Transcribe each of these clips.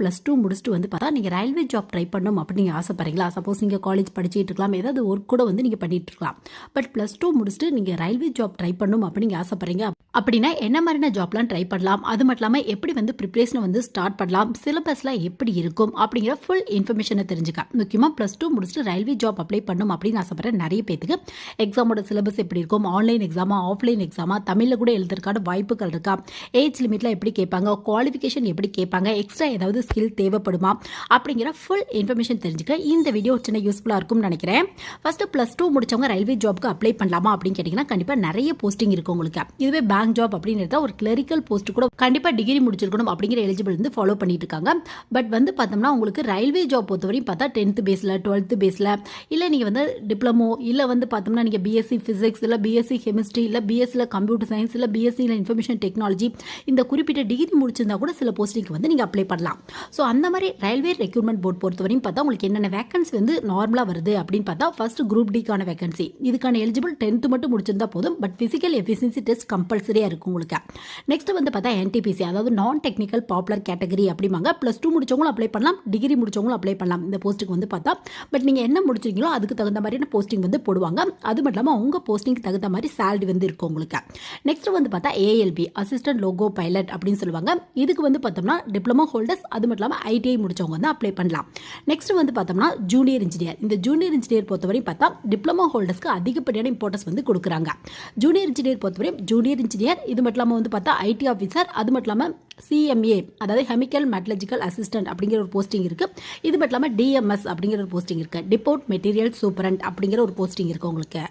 Plus two முடிச்சுட்டு வந்து பார்த்தா நீங்கள் ரயில்வே ஜாப் ட்ரை பண்ணணும் அப்படின்னு நீங்கள் ஆசைப்படுறீங்களா? சப்போஸ் நீங்கள் காலேஜ் படிச்சுட்டு இருக்கலாம். ஏதாவது ஒர்க் கூட வந்து நீங்கள் பண்ணிட்டு இருக்கலாம். பட் ப்ளஸ் டூ முடிச்சுட்டு நீங்கள் ரயில்வே ஜாப் ட்ரை பண்ணணும் அப்படின்னு நீங்கள் ஆசைப்படுறீங்க அப்படின்னா என்ன மாதிரியான ஜாப்லாம் ட்ரை பண்ணலாம்? அது மட்டும் இல்லாமல் எப்படி வந்து ப்ரிப்ரேஷனை வந்து ஸ்டார்ட் பண்ணலாம்? சிலபஸ்லாம் எப்படி இருக்கும்? அப்படிங்கிற ஃபுல் இன்ஃபர்மேஷனை தெரிஞ்சுக்க. முக்கியமாக ப்ளஸ் டூ முடிச்சுட்டு ரயில்வே ஜாப் அப்ளை பண்ணணும் அப்படின்னு ஆசைப்படுற நிறைய பேத்துக்கு எக்ஸாமோட சிலபஸ் எப்படி இருக்கும்? ஆன்லைன் எக்ஸாமா ஆஃப்லைன் எக்ஸாமா தமிழில் கூட எழுதுறதுக்கான வாய்ப்புகள் இருக்கா? ஏஜ் லிமிட்லாம் எப்படி கேட்பாங்க? குவாலிஃபிகேஷன் எப்படி கேட்பாங்க? எக்ஸ்ட்ரா ஏதாவது ஸ்கில் தேவைப்படுமா அப்படிங்கிற ஃபுல் இன்ஃபர்மேஷன் தெரிஞ்சுக்க இந்த வீடியோ சின்ன யூஸ்ஃபுல்லாக இருக்கும்னு நினைக்கிறேன். ஃபஸ்ட்டு ப்ளஸ் டூ முடிச்சவங்க ரயில்வே ஜாப்க்கு அப்ளை பண்ணலாமா அப்படின்னு கேட்டிங்கன்னா கண்டிப்பாக நிறைய போஸ்டிங் இருக்கும் உங்களுக்கு. இதுவே பேங்க் ஜாப் அப்படின்னு எடுத்தா ஒரு கிளரிக்கல் போஸ்ட் கூட கண்டிப்பாக டிகிரி முடிச்சிருக்கணும் அப்படிங்கிற எலிஜிபிள் வந்து ஃபாலோ பண்ணிட்டு இருக்காங்க. பட் வந்து பார்த்தோம்னா உங்களுக்கு ரயில்வே ஜாப் பொறுத்தவரையும் பார்த்தா டென்த்து பேஸில் டுவெல்த்து பேஸில் இல்லை நீங்கள் வந்து டிப்ளமோ இல்லை வந்து பார்த்தோம்னா நீங்கள் பிஎஸ்சி ஃபிசிக்ஸ் இல்லை பிஎஸ்சி கெமிஸ்ட்ரி இல்லை பிஎஸ்சியில் கம்ப்யூட்டர் சயின்ஸ் இல்லை பிஎஸ்சியில் இன்ஃபர்மேஷன் டெக்னாலஜி இந்த குறிப்பிட்ட டிகிரி முடிச்சிருந்தா கூட சில போஸ்டிங்க்கு வந்து நீங்கள் அப்ளை பண்ணலாம். ஸோ அந்த மாதிரி ரயில்வே ரெக்யூர்மெண்ட் போர்ட் பொறுத்தவரையும் பார்த்தா உங்களுக்கு என்னென்ன வேகன்சி வந்து நார்மலாக வருது அப்படின்னு பார்த்தா ஃபர்ஸ்ட் குரூப் டிக்கான வேகன்சி இதுக்கான எலிஜிபிள் டென்த்து மட்டும் முடிச்சிருந்தா போதும் பட் ஃபிசிக்கல் எஃபிஷியன்சி டெஸ்ட் கம்பல்சரியாக இருக்கும் உங்களுக்கு. நெக்ஸ்ட் வந்து பார்த்தா என்டிபிசி அதாவது நான் டெக்னிக்கல் பாப்புலர் கேட்டகரி அப்படிம்பாங்க. ப்ளஸ் டூ முடிச்சவங்களும் அப்ளை பண்ணலாம் டிகிரி முடிச்சவங்களும் அப்ளை பண்ணலாம். இந்த போஸ்ட்டுக்கு வந்து பார்த்தா பட் நீங்கள் என்ன முடிச்சிருக்கீங்களோ அதுக்கு தகுந்த மாதிரியான போஸ்டிங் வந்து போடுவாங்க. அது மட்டும் இல்லாமல் உங்கள் போஸ்டிங்க்கு தகுந்த மாதிரி சேலரி வந்து இருக்கும் உங்களுக்கு. நெக்ஸ்ட் வந்து பார்த்தா ஏஎல்பி அசிஸ்டன்ட் லோகோ பைலட் அப்படின்னு சொல்லுவாங்க. இதுக்கு வந்து பார்த்தோம்னா டிப்ளமோ ஹோல்டர்ஸ் அது மட்டும் இல்லாமல் ஐடிஐ முடிச்சவங்க வந்து அப்ளை பண்ணலாம். நெக்ஸ்ட் வந்து பார்த்தோம்னா ஜூனியர் இன்ஜினியர் இந்த ஜூனியர் இன்ஜினியர் பொறுத்தவரை பார்த்தா டிப்ளமோ ஹோல்டர்ஸ்க்கு அதிகப்படியான இம்பார்ட்டன்ஸ் வந்து கொடுக்குறாங்க. ஜூனியர் இன்ஜினியர் பொறுத்தவரை ஜூனியர் இன்ஜினியர் இது மட்டும் இல்லாமல் வந்து பார்த்தா ஐடி ஆஃபீஸர் அது மட்டும் இல்லாமல் சிஎம்ஏ அதாவது கெமிக்கல் மெட்டலஜிக்கல் அசிஸ்டன்ட் அப்படிங்கிற ஒரு போஸ்டிங் இருக்குது இது மட்டும் இல்லாமல் டிஎம்எஸ் அப்படிங்கிற ஒரு போஸ்டிங் இருக்குது டிப்போட் மெட்டீரியல் சூப்பரண்ட் அப்படிங்கிற ஒரு போஸ்டிங் இருக்குது உங்களுக்கு.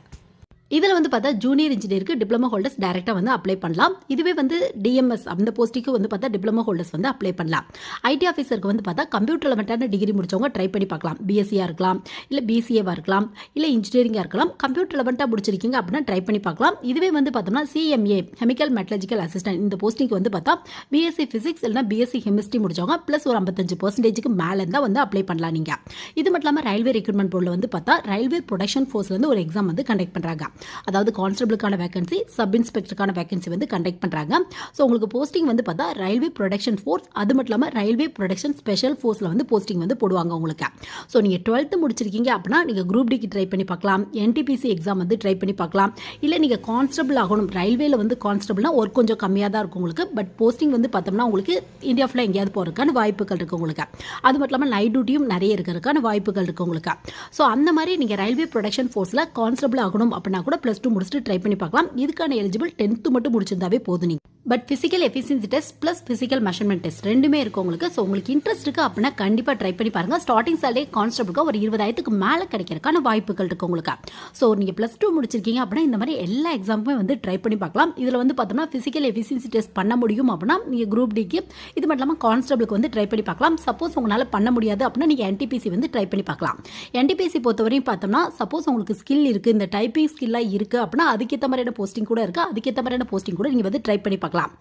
இதில் வந்து பார்த்தா ஜூனியர் இன்ஜினியருக்கு டிப்ளமோ ஹோல்டர்ஸ் டேரெக்டாக வந்து அப்ளை பண்ணலாம். இதுவே வந்து டிஎம்எஸ் அந்த போஸ்ட்டுக்கு வந்து பார்த்தா டிப்ளமோ ஹோல்டர்ஸ் வந்து அப்ளை பண்ணலாம். ஐடி ஆஃபீஸருக்கு வந்து பார்த்தா கம்ப்யூட்டர் மட்டும் டிகிரி முடிச்சவங்க ட்ரை பண்ணி பார்க்கலாம். பிஎஸ்சியாக இருக்கலாம் இல்லை பிசிஏவாக இருக்கலாம் இல்லை இன்ஜினியரிங்காக இருக்கலாம். கம்ப்யூட்டர் லெவன்ட்டாக முடிச்சிருக்கீங்க அப்படின்னா ட்ரை பண்ணி பார்க்கலாம். இதுவே வந்து பார்த்தோம்னா சிஎம்ஏ கெமிக்கல் மெட்டலஜிக்கல் அசிஸ்டன்ட் இந்த போஸ்டிங்க்கு வந்து பார்த்தா பிஎஸ்சி ஃபிசிக்ஸ் இல்லைனா பிஎஸ்சி கெமிஸ்ட்ரி முடிச்சவங்க ப்ளஸ் ஒரு ஐம்பத்தஞ்சு பர்சன்டேஜுக்கு மேலே இருந்தால் வந்து அப்ளை பண்ணலாம் நீங்கள் இது மட்டும் இல்லாமல் ரயில்வே ரெக்ரூட்மெண்ட் போர்டில் வந்து பார்த்தா ரயில்வே ப்ரொடக்ஷன் ஃபோர்ஸ்லேருந்து ஒரு எக்ஸாம் வந்து கண்டக்ட் பண்ணுறாங்க அதாவது கான்ஸ்டபிளுக்கான வேகன்சி சப் இன்ஸ்பெக்டருக்கான வேகன்சி வந்து கண்டக்ட் பண்ணுறாங்க ஸோ உங்களுக்கு போஸ்டிங் வந்து பார்த்தா ரயில்வே ப்ரொடக்ஷன் ஃபோர்ஸ் அது மட்டும் இல்லாமல் ரயில்வே ப்ரொடக்ஷன் ஸ்பெஷல் ஃபோர்ஸில் வந்து போஸ்டிங் வந்து போடுவாங்க உங்களுக்கு. ஸோ நீங்கள் டுவெல்த்து முடிச்சிருக்கீங்க அப்படின்னா நீங்கள் குரூப் டிக்கு ட்ரை பண்ணி பார்க்கலாம். என்டிபிசி எக்ஸாம் வந்து ட்ரை பண்ணி பார்க்கலாம். இல்லை நீங்கள் கான்ஸ்டபிள் ஆகணும். ரயில்வேல வந்து கான்ஸ்டபிள்னா ஒர்க் கொஞ்சம் கம்மியாக தான் இருக்கும் உங்களுக்கு. பட் போஸ்டிங் வந்து பார்த்தோம்னா உங்களுக்கு இந்தியா ஃபுல்லாக எங்கேயாவது போகிறதுக்கான வாய்ப்புகள் இருக்குது உங்களுக்கு. அது மட்டும் இல்லாமல் நைட் டியூட்டியும் நிறைய இருக்கிறதுக்கான வாய்ப்புகள் இருக்குது உங்களுக்கு. ஸோ அந்த மாதிரி நீங்கள் ரயில்வே ப்ரொடக்ஷன் ஃபோர்ஸில் கான்ஸ்டபிள் ஆகணும் அப்படின்னா கூட ப்ளஸ் டூ முடிச்சுட்டு ட்ரை பண்ணி பார்க்கலாம். இதுக்கான எலிஜிபிள் டென்த்து மட்டும் முடிச்சிருந்தாவே போதும் நீங்கள் but physical efficiency test plus physical measurement test ரெண்டுமே இருக்கும் உங்களுக்கு. ஸோ உங்களுக்கு இன்ட்ரெஸ்ட் இருக்கு அப்படின்னா கண்டிப்பாக ட்ரை பண்ணி பாருங்கள் ஸ்டார்டிங் சேலரி கான்ஸ்டபிளுக்கு ஒரு இருபதாயிரத்துக்கு மேலே கிடைக்கிறதுக்கான வாய்ப்புகள் இருக்கு உங்களுக்கு. ஸோ நீங்கள் ப்ளஸ் டூ முடிச்சிருக்கீங்க அப்படின்னா இந்த மாதிரி எல்லா எக்ஸாமுமே வந்து ட்ரை பண்ணி பார்க்கலாம். இதில் வந்து பார்த்தோம்னா ஃபிசிக்கல் எஃபிஷியன்சி டெஸ்ட் பண்ண முடியும் அப்படின்னா நீங்கள் குரூப் டிக்கு இது மட்டும் இல்லாமல் கான்ஸ்டபிளுக்கு வந்து ட்ரை பண்ணி பார்க்கலாம். சப்போஸ் உங்களால் பண்ண முடியாது அப்படின்னா நீங்கள் என்டிபிசி வந்து ட்ரை பண்ணி பார்க்கலாம். என்டிபிசி பொறுத்தவரையும் பார்த்தோம்னா சப்போஸ் உங்களுக்கு ஸ்கில் இருக்குது இந்த டைப்பிங் ஸ்கில் ஸ்கில்லாக இருக்குது அப்படின்னா அதுக்கேற்ற மாதிரியான போஸ்டிங் கூட இருக்குது அதுக்கேற்ற மாதிரியான போஸ்டிங் கூட நீங்கள் வந்து ட்ரை பண்ணி பார்க்கலாம்.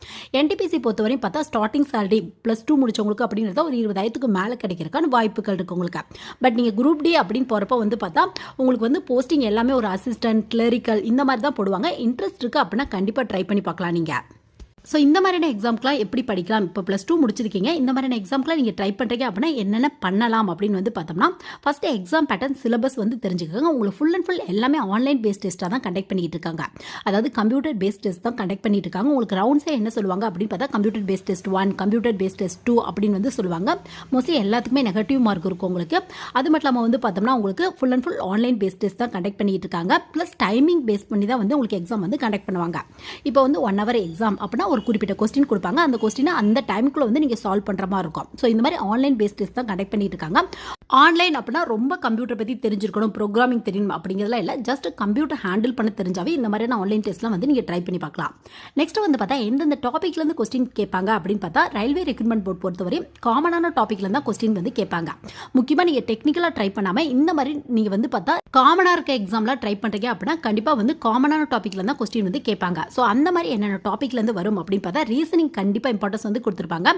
என்டிபிசி பொறுத்தவரையும் பார்த்தா ஸ்டார்டிங் சேலரி ப்ளஸ் டூ முடிச்சவங்களுக்கு அப்படின்றத ஒரு இருபதாயிரத்துக்கு மேலே கிடைக்கிறக்கான வாய்ப்புகள் இருக்குது உங்களுக்கு. பட் நீங்கள் குரூப் டி அப்படின்னு போகிறப்ப வந்து பார்த்தா உங்களுக்கு வந்து போஸ்டிங் எல்லாமே ஒரு அசிஸ்டன்ட் கிளரிக்கல் இந்த மாதிரி தான் போடுவாங்க. இன்ட்ரெஸ்ட் இருக்குது அப்படின்னா கண்டிப்பாக ட்ரை பண்ணி பார்க்கலாம் நீங்கள் ஸோ இந்த மாதிரியான எக்ஸாம்க்குலாம் எப்படி படிக்கலாம்? இப்போ ப்ளஸ் டூ முடிச்சிருக்கீங்க. இந்த மாதிரியான எக்ஸாம்க்குலாம் நீங்கள் ட்ரை பண்ணுறீங்க அப்படின்னா என்னென்ன பண்ணலாம் அப்படின்னு வந்து பார்த்தோம்னா ஃபஸ்ட்டு எக்ஸாம் பேட்டர்ன் சிலபஸ் வந்து தெரிஞ்சுக்கோங்க. உங்களுக்கு ஃபுல் அண்ட் ஃபுல் எல்லாமே ஆன்லைன் பேஸ்ட் டெஸ்ட்டாக தான் கண்டக்ட் பண்ணிட்டு இருக்காங்க. அதாவது கம்ப்யூட்டர் பேஸ்ட் டெஸ்ட் தான் கண்டக்ட் பண்ணிட்டு இருக்காங்க. உங்களுக்கு ரவுண்ட்ஸே என்ன சொல்லுவாங்க அப்படின்னு பார்த்தா computer based test one computer based test two அப்படின்னு வந்து சொல்லுவாங்க. மோஸ்ட்லி எல்லாத்துக்குமே நெகட்டிவ் மார்க் இருக்கும் உங்களுக்கு. அது மட்டும் இல்லாமல் வந்து பார்த்தோம்னா உங்களுக்கு full and full online based test தான் கண்டக்ட் பண்ணிட்டு இருக்காங்க. ப்ளஸ் டைமிங் பேஸ் பண்ணி தான் வந்து உங்களுக்கு எக்ஸாம் வந்து கண்டக்ட் பண்ணுவாங்க. இப்போ வந்து ஒன் ஹவர் எக்ஸாம் அப்படின்னா ஒரு குறிப்பிட்ட கொஸ்டின் கொடுப்பாங்க. அந்த கொஸ்டினை அந்த டைமுக்குள்ள வந்து நீங்கள் சால்வ் பண்ணுற மாதிரி இருக்கும். ஸோ இந்த மாதிரி ஆன்லைன் பேஸ்ட் டெஸ்ட் தான் கண்டக்ட் பண்ணிட்டு இருக்காங்க. ஆன்லைன் அப்படின்னா ரொம்ப கம்ப்யூட்டர் பற்றி தெரிஞ்சிருக்கணும். ப்ரோக்ராமிங் தெரியணும் அப்படிங்கிறதுலாம் இல்லை. ஜஸ்ட் கம்ப்யூட்டர் ஹேண்டில் பண்ண தெரிஞ்சாவே இந்த மாதிரியான ஆன்லைன் டெஸ்ட்லாம் வந்து நீங்கள் ட்ரை பண்ணி பார்க்கலாம். நெக்ஸ்ட் வந்து பார்த்தா எந்தெந்த டாப்பிக்லேருந்து கொஸ்டின் கேட்பாங்க அப்படின்னு பார்த்தா ரயில்வே ரெக்ரூட்மெண்ட் போர்ட் பொறுத்தவரை காமனான டாப்பிக்லேருந்து தான் கொஸ்டின் வந்து கேட்பாங்க. முக்கியமாக நீங்கள் டெக்னிக்கலாக ட்ரை பண்ணாமல் இந்த மாதிரி நீங்கள் வந்து பார்த்தா காமனாக இருக்க எக்ஸாம்லாம் ட்ரை பண்ணுறீங்க அப்படின்னா கண்டிப்பாக வந்து காமனான டாப்பிக்லேருந்து தான் கொஸ்டின் வந்து கேட்பாங்க. ஸோ அந்த மாதிரி என்னென்ன டாப்பிக்லேருந்து வரும் அப்படின்னு பார்த்தா ரீசனிங் கண்டிப்பாக இம்பார்ட்டன்ஸ் வந்து கொடுத்துருப்பாங்க.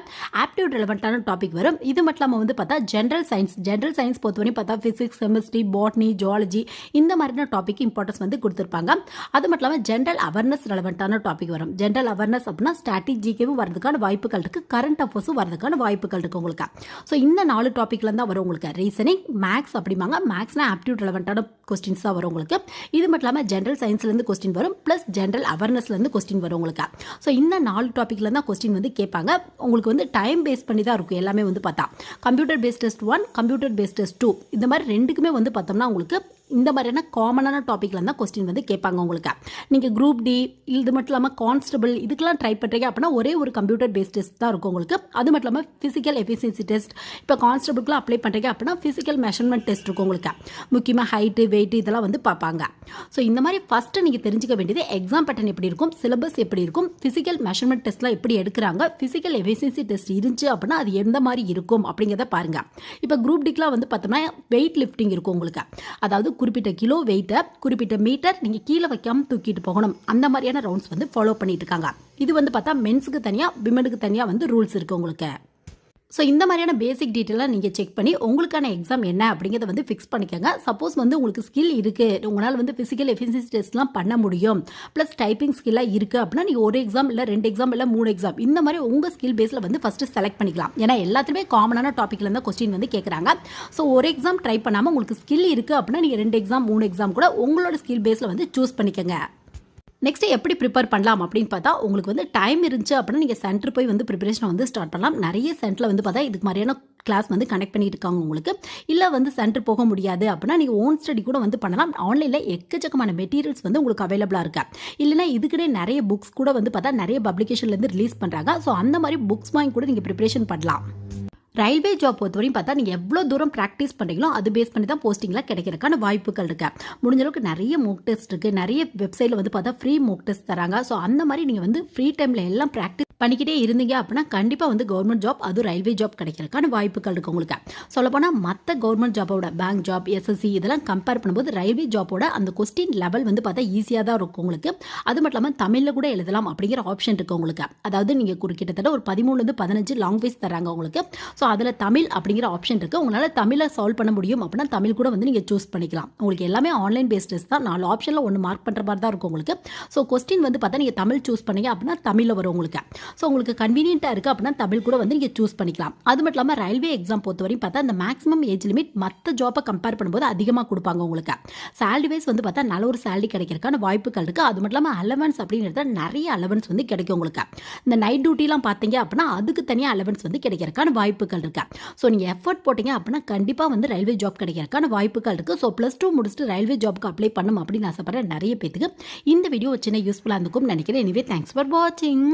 ஆப்டியூட் ரெலவெண்ட்டான டாபிக் வரும். இது மட்டும் இல்லாமல் வந்து பார்த்தா ஜென்ரல் சயின்ஸ் ஜென்ரல் சயின்ஸ் பொறுத்தவரையும் பார்த்தா ஃபிசிக்ஸ் கெமிஸ்ட்ரி பாட்னி ஜுவாலஜி இந்த மாதிரியான டாபிக் இம்பார்ட்டன்ஸ் வந்து கொடுத்துருப்பாங்க. அது மட்டும் இல்லாமல் ஜென்ரல் அவேர்னஸ் ரெலவெண்ட்டான டாபிக் வரும். ஜென்ரல் அவேர்னஸ் அப்படின்னா ஸ்ட்ராட்டஜிக்கும் வரதுக்கான வாய்ப்புகள் இருக்குது கரண்ட் அஃபேர்ஸும் வரதுக்கான வாய்ப்புகள் இருக்குது உங்களுக்கு. ஸோ இந்த நாலு டாப்பிக்ல தான் வரும் உங்களுக்கு ரீசனிங் மேக்ஸ் அப்படிம்பாங்க. மேக்ஸ்னா ஆப்டியூட் ரெலவெண்ட்டான கொஸ்டின்ஸ் தான் வரும் உங்களுக்கு. இது மட்டும் இல்லாமல் ஜென்ரல் சயின்ஸ்லேருந்து கொஸ்டின் வரும். ப்ளஸ் ஜென்ரல் அவேர்னஸ்லேருந்து கொஸ்டின் வரும் உங்களுக்கு. ஸோ இந்த நாலு டாப்பிக்ல தான் கொஸ்டின் வந்து கேட்பாங்க. உங்களுக்கு வந்து டைம் பேஸ் பண்ணி தான் இருக்கும். எல்லாமே வந்து பார்த்தா. Computer based test one computer based test two இந்த மாதிரி ரெண்டுக்குமே வந்து பார்த்தோம்னா உங்களுக்கு இந்த மாதிரியான காமனான டாப்பிக்கில் தான் கொஸ்டின் வந்து கேட்பாங்க உங்களுக்கு. நீங்கள் குரூப் டி இது மட்டும் இல்லாமல் கான்ஸ்டபிள் இதுக்கெல்லாம் ட்ரை பண்ணுறீங்க அப்படின்னா ஒரே ஒரு கம்ப்யூட்டர் பேஸ்ட் டெஸ்ட் தான் இருக்கும் உங்களுக்கு. அது மட்டும் இல்லாமல் ஃபிசிக்கல் எஃபிஷியன்சி டெஸ்ட் இப்போ கான்ஸ்டபிளுக்குலாம் அப்ளை பண்ணுறீங்க அப்படின்னா ஃபிசிக்கல் மெஷர்மெண்ட் டெஸ்ட் இருக்கும் உங்களுக்கு. முக்கியமாக ஹைட்டு வெயிட் இதெல்லாம் வந்து பார்ப்பாங்க. ஸோ இந்த மாதிரி ஃபஸ்ட்டு நீங்கள் தெரிஞ்சுக்க வேண்டியது எக்ஸாம் பேட்டர்ன் எப்படி இருக்கும் சிலபஸ் எப்படி இருக்கும் ஃபிசிக்கல் மெஷர்மெண்ட் டெஸ்ட்லாம் எப்படி எடுக்கிறாங்க ஃபிசிக்கல் எஃபிஷியன்சி டெஸ்ட் இருந்துச்சு அப்படின்னா அது எந்த மாதிரி இருக்கும் அப்படிங்கிறத பாருங்கள் இப்போ குரூப் டிக்கெலாம் வந்து பார்த்தோம்னா வெயிட் லிஃப்டிங் இருக்கும் உங்களுக்கு. அதாவது குறிப்பிட்ட கிலோ வெயிட்டை குறிப்பிட்ட மீட்டர் நீங்கள் கீழே வைக்காமல் தூக்கிட்டு போகணும். அந்த மாதிரியான ரவுண்ட்ஸ் வந்து ஃபாலோ பண்ணிட்டு இருக்காங்க. இது வந்து பார்த்தா மென்ஸுக்கு தனியாக விமனுக்கு தனியாக வந்து ரூல்ஸ் இருக்குது உங்களுக்கு. ஸோ இந்த மாதிரியான பேசிக் டீட்டெயிலாக நீங்கள் செக் பண்ணி உங்களுக்கான எக்ஸாம் என்ன அப்படிங்கிறத வந்து ஃபிக்ஸ் பண்ணிக்கோங்க. சப்போஸ் வந்து உங்களுக்கு ஸ்கில் இருக்குது உங்களால் வந்து ஃபிசிக்கல் எஃபிஷியன்சி டெஸ்ட்லாம் பண்ண முடியும். ப்ளஸ் டைப்பிங் ஸ்கில்லாக இருக்குது அப்படின்னா நீங்கள் ஒரு எக்ஸாம் இல்லை ரெண்டு எக்ஸாம் இல்லை மூணு எக்ஸாம் இந்த மாதிரி உங்கள் ஸ்கில் பேஸில் வந்து ஃபஸ்ட்டு செலக்ட் பண்ணிக்கலாம். ஏன்னா எல்லாத்துலேயுமே காமனான டாப்பிக்கில் இருந்தால் கொஸ்டின் வந்து கேட்குறாங்க ஸோ ஒரு எக்ஸாம் ட்ரை பண்ணாமல் உங்களுக்கு ஸ்கில் இருக்குது அப்படின்னா நீங்கள் ரெண்டு எக்ஸாம் மூணு எக்ஸாம் கூட உங்களோட ஸ்கில் பேஸில் வந்து சூஸ் பண்ணிக்கோங்க. நெக்ஸ்ட்டு எப்படி ப்ரிப்பேர் பண்ணலாம் அப்படின்னு பார்த்தா உங்களுக்கு வந்து டைம் இருந்துச்சு அப்படின்னா நீங்கள் சென்டர் போய் வந்து ப்ரிப்பரேஷனை வந்து ஸ்டார்ட் பண்ணலாம். நிறைய சென்டரில் வந்து பார்த்தா இதுக்கு மாதிரியான கிளாஸ் வந்து கனெக்ட் பண்ணிட்டு இருக்காங்க உங்களுக்கு. இல்லை வந்து சென்டர் போக முடியாது அப்படின்னா நீங்கள் ஓன் ஸ்டடி கூட வந்து பண்ணலாம். ஆன்லைனில் எக்கச்சக்கமான மெட்டீரியல்ஸ் வந்து உங்களுக்கு அவைலபிளாக இருக்கா. இல்லைனா இதுக்கிட்டே நிறைய புக்ஸ் கூட வந்து பார்த்தா நிறைய பப்ளிகேஷன்லேருந்து ரிலீஸ் பண்ணுறாங்க ஸோ அந்த மாதிரி புக்ஸ் வாங்கி கூட நீங்கள் ப்ரிப்பரேஷன் பண்ணலாம். ரயில்வே ஜாப் பொறுத்தவரையும் பார்த்தா நீங்கள் எவ்வளோ தூரம் ப்ராக்டிஸ் பண்ணுறீங்களோ அது பேஸ் பண்ணி தான் போஸ்டிங்கில் கிடைக்கிறதுக்கான வாய்ப்புகள் இருக்கு. முடிஞ்ச அளவுக்கு நிறைய மூக் டெஸ்ட் இருக்குது நிறைய வெப்சைட்டில் வந்து பார்த்தா ஃப்ரீ மூக் டெஸ்ட் தராங்க. ஸோ அந்த மாதிரி நீங்கள் வந்து ஃப்ரீ டைமில் எல்லாம் ப்ராக்டிஸ் பண்ணிக்கிட்டே இருந்தீங்க அப்படின்னா கண்டிப்பாக வந்து கவர்மெண்ட் ஜாப் அதுவும் ரயில்வே ஜாப் கிடைக்கிறதுக்கான வாய்ப்புகள் இருக்குது உங்களுக்கு. சொல்லப்போனால் மற்ற கவர்மெண்ட் ஜாப்போட பேங்க் ஜாப் எஸ்எஸ்சி இதெல்லாம் கம்பேர் பண்ணும்போது ரயில்வே ஜாப்போட அந்த கொஸ்டின் லெவல் வந்து பார்த்தா ஈஸியாக தான் இருக்கும் உங்களுக்கு. அது மட்டும் இல்லாமல் தமிழில் கூட எழுதலாம் அப்படிங்கிற ஆப்ஷன் இருக்குது உங்களுக்கு. அதாவது நீங்கள் கிட்டத்தட்ட ஒரு பதிமூணுலேருந்து பதினஞ்சு லாங்குவேஜ் தராங்க உங்களுக்கு. ஸோ அதில் தமிழ் அப்படிங்கிற ஆப்ஷன் இருக்குது உங்களால் தமிழை சால்வ் பண்ண முடியும் அப்படின்னா தமிழ் கூட வந்து நீங்கள் சூஸ் பண்ணிக்கலாம். உங்களுக்கு எல்லாமே ஆன்லைன் பேஸ்டஸ் தான். நாலு ஆப்ஷனில் ஒன்று மார்க் பண்ணுற மாதிரி தான் இருக்கும் உங்களுக்கு. ஸோ கொஸ்டின் வந்து பார்த்தா நீங்கள் தமிழ் சூஸ் பண்ணீங்க அப்படின்னா தமிழில் வரும் உங்களுக்கு. ஸோ உங்களுக்கு கன்வீனியன்ட்டாக இருக்குது அப்படின்னா தமிழ் கூட வந்து நீங்கள் சூஸ் பண்ணிக்கலாம். அது மட்டும் இல்லாமல் ரயில்வே எக்ஸாம் பொறுத்தவரையும் பார்த்தா அந்த மேக்ஸிமம் ஏஜ் லிமிட் மற்ற ஜாப்பை கம்பேர் பண்ணும்போது அதிகமாக கொடுப்பாங்க உங்களுக்கு. சேலரி வைஸ் வந்து பார்த்தா நல்ல ஒரு சேலரி கிடைக்கிறதுக்கான வாய்ப்புகள் இருக்குது அது மட்டும் இல்லாமல் அலவன்ஸ் அப்படிங்கிறத நிறைய அலவன்ஸ் வந்து கிடைக்கும் உங்களுக்கு. இந்த நைட் டியூட்டிலாம் பார்த்தீங்க அப்படின்னா அதுக்கு தனியாக அலவன்ஸ் வந்து கிடைக்கிறதுக்கான வாய்ப்புகள் இருக்கு? ஸோ நீங்கள் எஃபர்ட் போட்டிங்க அப்படின்னா கண்டிப்பாக வந்து ரயில்வே ஜாப் கிடைக்கிறதுக்கான வாய்ப்புகள் இருக்குது ஸோ ப்ளஸ் டூ முடிச்சுட்டு ரயில்வே ஜாப்க்கு அப்ளை பண்ணும் அப்படின்னு ஆசைப்படுற நிறைய பேத்துக்கு. இந்த வீடியோ சின்ன யூஸ்ஃபுல்லாக இருந்துக்கும் நினைக்கிறேன். எனிவே தேங்க்ஸ் ஃபார் வாட்சிங்